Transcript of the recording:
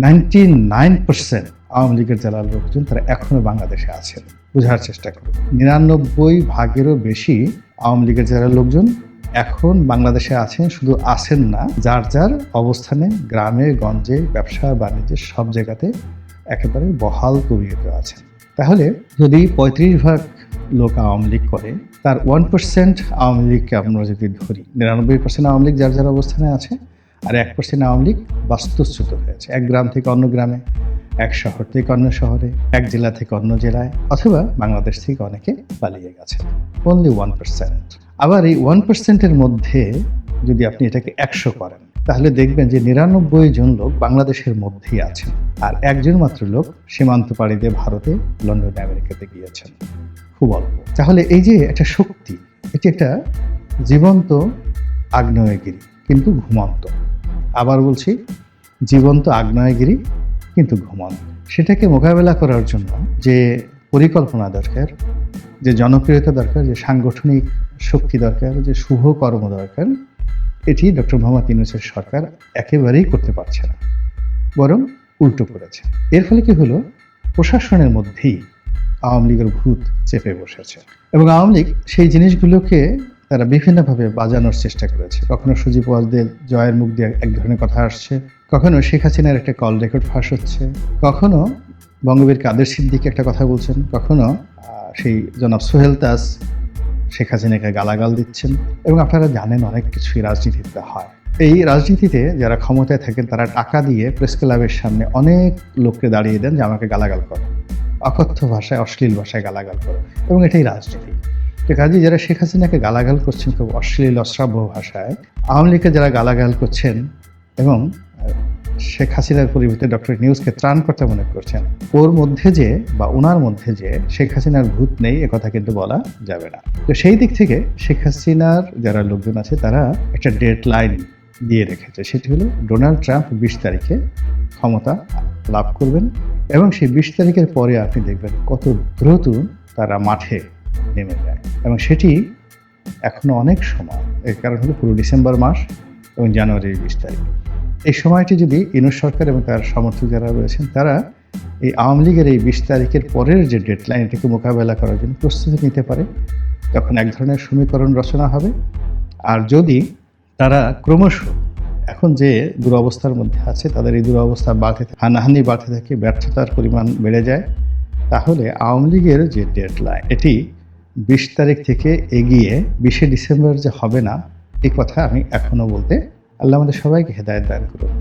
Ninety nine percent Awami লীগের যারা লোকজন তারা এখনও বাংলাদেশে আছেন বোঝার চেষ্টা করুন। নিরানব্বই ভাগেরও বেশি আওয়ামী লীগের জেলার লোকজন এখন বাংলাদেশে আছেন, শুধু আছেন না, যার যার অবস্থানে গ্রামে, গঞ্জে, ব্যবসা, বাণিজ্যে সব জায়গাতে একেবারে বহাল তবিয়তে আছেন তাহলে যদি পঁয়ত্রিশ ভাগ লোক আওয়ামী লীগ করে, তার ওয়ান পার্সেন্ট আওয়ামী লীগকে আমরা যদি ধরি, নিরানব্বই পার্সেন্ট আওয়ামী লীগ যার যার অবস্থানে আছে আর এক পার্সেন্ট আওয়ামী লীগ বাস্তুচ্যুত হয়েছে। এক গ্রাম থেকে অন্য গ্রামে, এক শহর থেকে অন্য শহরে, এক জেলা থেকে অন্য জেলায়, অথবা বাংলাদেশ থেকে অনেকে পালিয়ে গেছে। অনলি ওয়ান পার্সেন্ট আবার এই ওয়ান পার্সেন্টের মধ্যে যদি আপনি এটাকে একশো করেন, তাহলে দেখবেন যে নিরানব্বই জন লোক বাংলাদেশের মধ্যেই আছেন। আর একজন মাত্র লোক সীমান্ত পাড়ি দিয়ে ভারতে, লন্ডন, আমেরিকাতে গিয়েছেন। খুব অল্প। তাহলে এই যে একটা শক্তি, এটি একটা জীবন্ত আগ্নেয়গিরি, কিন্তু ঘুমন্ত। আবার বলছি, জীবন্ত আগ্নেয়গিরি কিন্তু ঘুমন্ত। সেটাকে মোকাবেলা করার জন্য যে পরিকল্পনা দরকার, যে জনপ্রিয়তা দরকার, যে সাংগঠনিক শক্তি দরকার, যে শুভ কর্ম দরকার, এটি ডক্টর মোহাম্মদ ইউনুসের সরকার একেবারেই করতে পারছে না, বরং উল্টো করেছে। এর ফলে কি হলো? প্রশাসনের মধ্যেই আওয়ামী লীগের ভূত চেপে বসেছে। এবং আওয়ামী লীগ সেই জিনিসগুলোকে তারা বিভিন্নভাবে বাজানোর চেষ্টা করেছে। কখনো সুজিব ওয়াজদের জয়ের মুখ দিয়ে এক ধরনের কথা আসছে, কখনো শেখ হাসিনার একটা কল রেকর্ড ফাঁস হচ্ছে, কখনো বঙ্গবীর কাদের সিদ্দিকি একটা কথা বলছেন, কখনো সেই জনাব সোহেল তাজ শেখ হাসিনাকে গালাগাল দিচ্ছেন এবং আপনারা জানেন অনেক কিছুই রাজনীতিতে হয়। এই রাজনীতিতে যারা ক্ষমতায় থাকেন, তারা টাকা দিয়ে প্রেস ক্লাবের সামনে অনেক লোককে দাঁড়িয়ে দেন যে আমাকে গালাগাল করো। অকথ্য ভাষায়, অশ্লীল ভাষায় গালাগাল করো এবং এটাই রাজনীতি। কাজে, যারা শেখ হাসিনাকে গালাগাল করছেন খুব অশ্লীল, অশ্রাব্য ভাষায়, আওয়ামী লীগকে যারা গালাগাল করছেন এবং শেখ হাসিনার পরিবর্তে ডক্টর নিউজকে ত্রাণকর্তা মনে করছেন, ওর মধ্যে যে বা ওনার মধ্যে যে শেখ হাসিনার ভূত নেই একথা কিন্তু বলা যাবে না। তো সেই দিক থেকে শেখ হাসিনার যারা লোকজন আছে, তারা একটা ডেড লাইন দিয়ে রেখেছে। সেটি হলো ডোনাল্ড ট্রাম্প বিশ তারিখে ক্ষমতা লাভ করবেন এবং সেই বিশ তারিখের পরে আপনি দেখবেন কত দ্রুত তারা মাঠে নেমে যায়। এবং সেটি এখনও অনেক সময়। এর কারণ হলো পুরো ডিসেম্বর মাস এবং জানুয়ারির বিশ তারিখ। এই সময়টি যদি ইউনুস সরকার এবং তার সমর্থক যারা রয়েছেন, তারা এই আওয়ামী লীগের এই বিশ তারিখের পরের যে ডেডলাইন এটাকে মোকাবেলা করার জন্য প্রস্তুতি নিতে পারে, তখন এক ধরনের সমীকরণ রচনা হবে। আর যদি তারা ক্রমশ এখন যে দুরবস্থার মধ্যে আছে, তাদের এই দুরবস্থা বাড়তে হানাহানি বাড়তে থাকে, ব্যর্থতার পরিমাণ বেড়ে যায়, তাহলে আওয়ামী লীগের যে ডেডলাইন এটি বিশ তারিখ থেকে এগিয়ে বিশে ডিসেম্বর যে হবে না এই কথা আমি এখনও বলতে আল্লাহ আমাদের সবাইকে হেদায়ত দান করুন